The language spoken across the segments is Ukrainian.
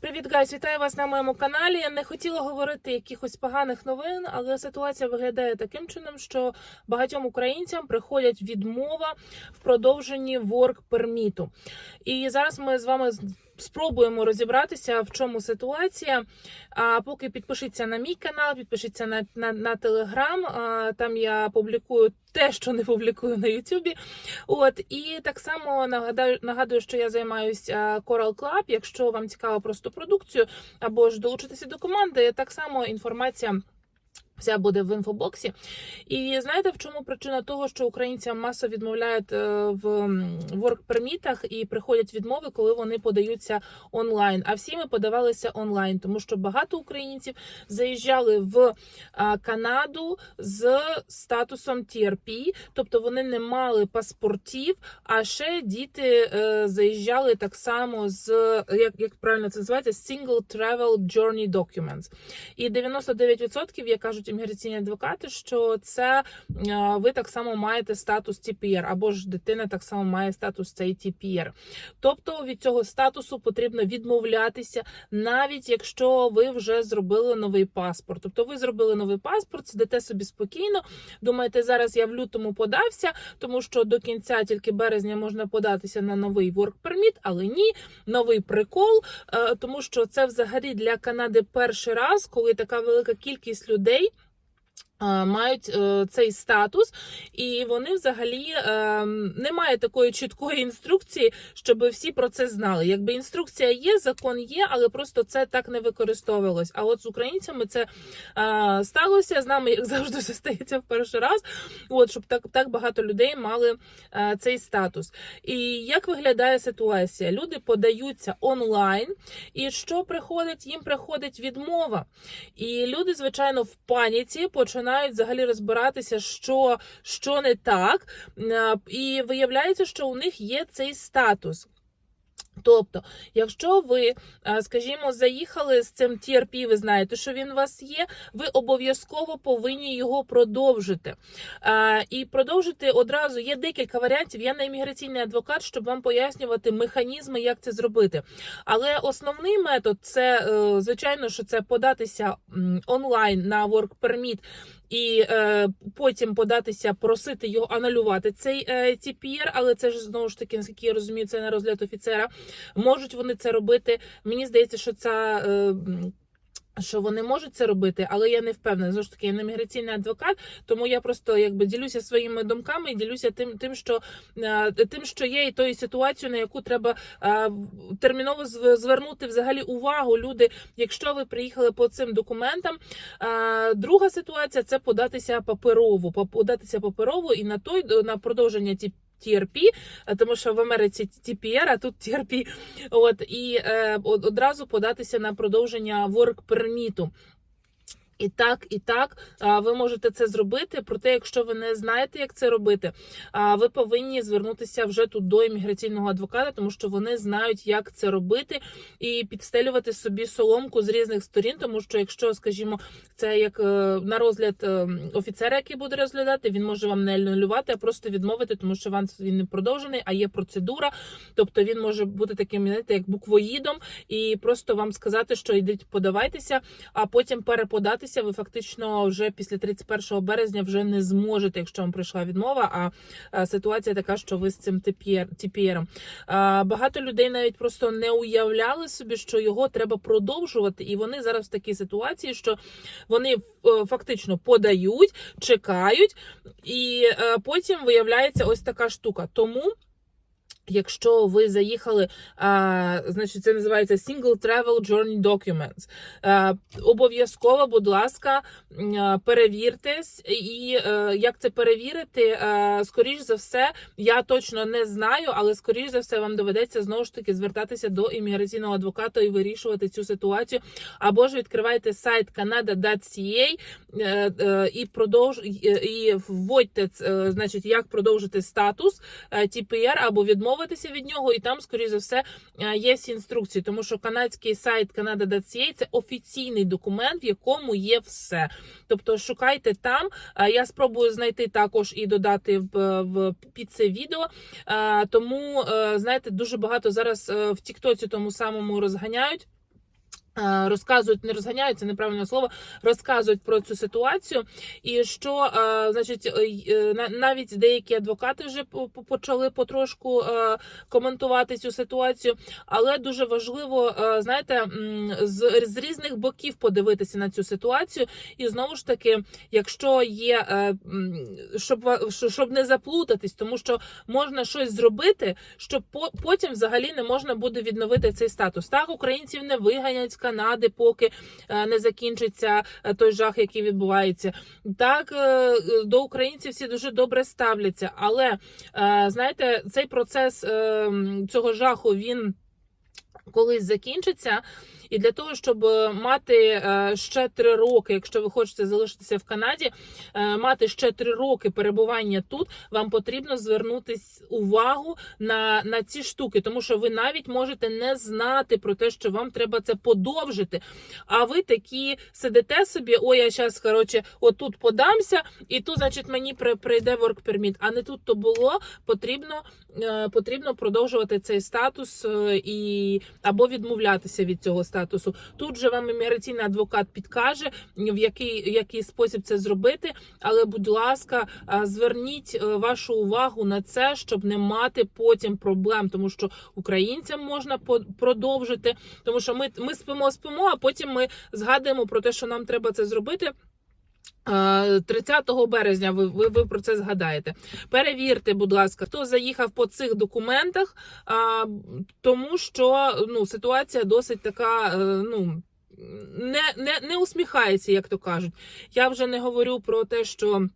Привіт, гайс! Вітаю вас на моєму каналі. Я не хотіла говорити якихось поганих новин, але ситуація виглядає таким чином, що багатьом українцям приходять відмова в продовженні work перміту. І зараз ми з вами спробуємо розібратися, в чому ситуація. А поки підпишіться на мій канал, підпишіться на, на, на телеграм. А, Там я публікую те, що не публікую на Ютубі. От і так само нагадаю, нагадую, що я займаюся Coral Club. Якщо вам цікаво просто продукцію або ж долучитися до команди, так само інформація. Вся буде в інфобоксі. І знаєте, в чому причина того, що українцям масово відмовляють е, в ворк-пермітах і приходять відмови, коли вони подаються онлайн. А всі ми подавалися онлайн, тому що багато українців заїжджали в Канаду з статусом TRP, тобто вони не мали паспортів, а ще діти е, заїжджали так само з як, як правильно це називається Single Travel Journey Documents. І 99% як кажуть імміграційні адвокати, що це е, ви так само маєте статус TPR, або ж дитина так само має статус цей TPR. Тобто від цього статусу потрібно відмовлятися, навіть якщо ви вже зробили новий паспорт. Тобто ви зробили новий паспорт, сидите собі спокійно. Думаєте, зараз я в лютому подався, тому що до кінця тільки березня можна податися на новий work permit, але ні, новий прикол, е, тому що це взагалі для Канади перший раз, коли така велика кількість людей. Е, Мають е, цей статус, і вони взагалі е, немає такої чіткої інструкції, щоб всі про це знали. Якби інструкція є, закон є, але просто це так не використовувалось. А от з українцями це сталося з нами, як завжди, це стається в перший раз. От щоб так, так багато людей мали цей статус. І як виглядає ситуація? Люди подаються онлайн, і що приходить? Їм приходить відмова. І люди, звичайно, в паніці починають взагалі розбиратися, що, що не так. Е, І виявляється, що у них є цей статус. Тобто, якщо ви, е, скажімо, заїхали з цим TRP, ви знаєте, що він у вас є, ви обов'язково повинні його продовжити. Е, І продовжити одразу є декілька варіантів. Я не імміграційний адвокат, щоб вам пояснювати механізми, як це зробити. Але основний метод це, звичайно, що це податися онлайн на work permit і е, потім податися, просити його анулювати цей е, TPR, але це ж знову ж таки, наскільки я розумію, це на розгляд офіцера. Можуть вони це робити. Мені здається, що ця. Е, що вони можуть це робити, але я не впевнена. Знову ж таки, я не міграційний адвокат, тому я просто якби ділюся своїми думками і ділюся тим, тим, що е, тим, що є, і тою ситуацією, на яку треба е, терміново звернути взагалі увагу. Люди, якщо ви приїхали по цим документам. Е, Друга ситуація це податися паперово, податися паперово і на той на продовження ті. TRP, е, тому що в Америці TPR, а тут TRP. От і е, одразу податися на продовження work перміту. І так, і так, ви можете це зробити. Проте, якщо ви не знаєте, як це робити, ви повинні звернутися вже тут до імміграційного адвоката, тому що вони знають, як це робити, і підстелювати собі соломку з різних сторін. Тому що, якщо, скажімо, це як е, на розгляд е, офіцера, який буде розглядати, він може вам не анулювати, а просто відмовити, тому що вам він не продовжений, а є процедура. Тобто він може бути таким, знаєте, як буквоїдом, і просто вам сказати, що йдіть, подавайтеся, а потім переподатися. Ви фактично вже після 31 березня вже не зможете, якщо вам прийшла відмова. А, ситуація така, що ви з цим TPR. Багато людей навіть просто не уявляли собі, що його треба продовжувати, і вони зараз в такій ситуації, що вони е, фактично подають, чекають, і е, потім виявляється ось така штука. Тому. Якщо ви заїхали, а, значить це називається Single Travel Journey Documents. А, обов'язково, будь ласка, перевіртесь. І е, як це перевірити? Е, скоріш за все, я точно не знаю, але скоріш за все вам доведеться знову ж таки звертатися до імміграційного адвоката і вирішувати цю ситуацію. Або ж відкривайте сайт canada.ca е, і продовж і, вводьте значить, як продовжити статус TPR або відмовитися від нього, і там, скоріш за все, е, є всі інструкції, тому що канадський сайт Canada.ca – це офіційний документ, в якому є все. Тобто шукайте там. Е, Я спробую знайти також і додати в, в під це відео. Е, Тому е, знаєте, дуже багато зараз е, в Тіктоці тому самому розганяють. Е, Розказують, не розганяють, це неправильне слово, розказують про цю ситуацію, і що е, значить, е, на- навіть деякі адвокати вже по- по- почали потрошку коментувати цю ситуацію. Але дуже важливо, знаєте, з, з різних боків подивитися на цю ситуацію. І знову ж таки, якщо є, щоб щоб не заплутатись, тому що можна щось зробити, по- потім взагалі не можна буде відновити цей статус. Так, українців не виганять Канади, поки е, не закінчиться е, той жах, який відбувається. Так, е, до українців всі дуже добре ставляться, але знаєте, цей процес е, цього жаху він колись закінчиться. І для того, щоб е, мати е, ще три роки, якщо ви хочете залишитися в Канаді, е, мати ще три роки перебування тут, вам потрібно звернутись увагу на, на ці штуки, тому що ви навіть можете не знати про те, що вам треба це подовжити. А ви такі сидите собі, ой, я зараз, коротше, отут подамся, і тут, значить, мені при- прийде work permit. А не тут то було. Потрібно, потрібно продовжувати цей статус і або відмовлятися від цього статусу. Тут же вам імміграційний адвокат підкаже, в який, який спосіб це зробити. Але, будь ласка, зверніть е, вашу увагу на це, щоб не мати потім проблем, тому що українцям можна продовжити, тому що ми, ми спимо, спимо, а потім ми згадуємо про те, що нам треба це зробити. Е, 30 березня ви, ви, ви про це згадаєте. Перевірте, будь ласка, хто заїхав по цих документах, а, тому що ну, ситуація досить така. е, Ну, не, не, не усміхається, як то кажуть. Я вже не говорю про те, що.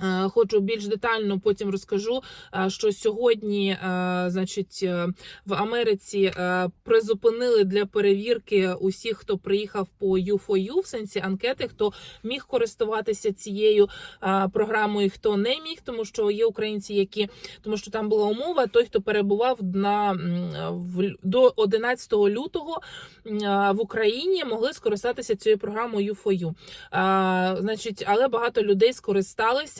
Е, Хочу більш детально потім розкажу, е, що сьогодні, е, значить, в Америці призупинили для перевірки усіх, хто приїхав по U4U, в сенсі анкети, хто міг користуватися цією програмою, хто не міг, тому що є українці, які тому що там була умова, той, хто перебував на до 11 лютого в Україні, могли скористатися цією програмою U4U. Значить, але багато людей скористалися.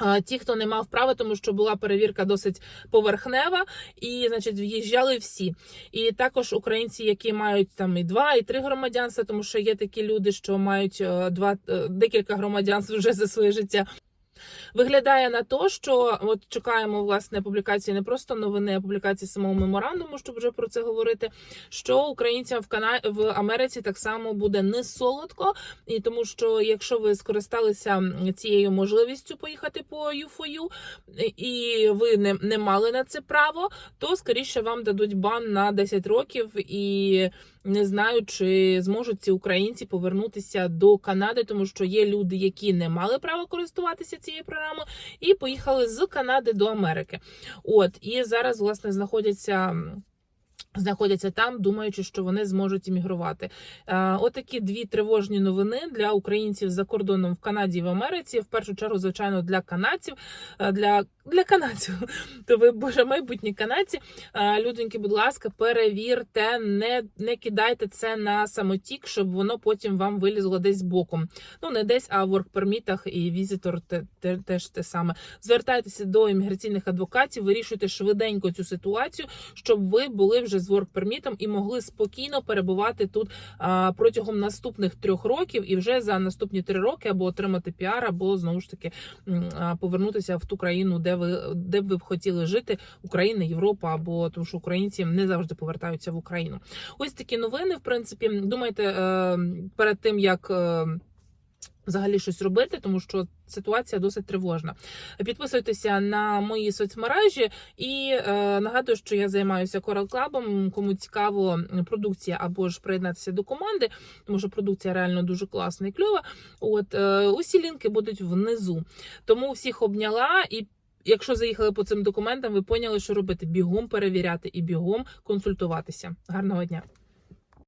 А, Ті, хто не мав права, тому що була перевірка досить поверхнева, і значить в'їжджали всі. І також українці, які мають там і два, і три громадянства, тому що є такі люди, що мають е, два е, декілька громадянств вже за своє життя. Виглядає на то, що от чекаємо власне публікації не просто новини, а публікації самого меморандуму, щоб вже про це говорити. Що українцям в Кана... в Америці так само буде не солодко, і тому що якщо ви скористалися цією можливістю поїхати по U4U, і ви не, не мали на це право, то скоріше вам дадуть бан на 10 років і. Не знаю, чи зможуть ці українці повернутися до Канади, тому що є люди, які не мали права користуватися цією програмою, і поїхали з Канади до Америки. От і зараз власне знаходяться. Знаходяться там, думаючи, що вони зможуть іммігрувати. Е, Отакі дві тривожні новини для українців за кордоном в Канаді і в Америці. В першу чергу, звичайно, для канадців, е, для, для канадців, то ви боже майбутні канадці. Люденьки, будь ласка, перевірте, не, не кидайте це на самотік, щоб воно потім вам вилізло десь боком. Ну не десь, а в воркпермітах і візитор те, те, теж те саме. Звертайтеся до імміграційних адвокатів, вирішуйте швиденько цю ситуацію, щоб ви були вже з воркпермітом і могли спокійно перебувати тут а, протягом наступних трьох років, і вже за наступні три роки або отримати піар, або знову ж таки повернутися в ту країну, де ви де б ви б хотіли жити, Україна, Європа, або тому, що українці не завжди повертаються в Україну. Ось такі новини. В принципі, думайте е, перед тим як. е, Взагалі щось робити, тому що ситуація досить тривожна. Підписуйтеся на мої соцмережі і е, нагадую, що я займаюся Coral Club. Кому цікаво продукція або ж приєднатися до команди, тому що продукція реально дуже класна і кльова. От е, усі лінки будуть внизу. Тому всіх обняла і. Якщо заїхали по цим документам, ви поняли, що робити бігом перевіряти і бігом консультуватися. Гарного дня!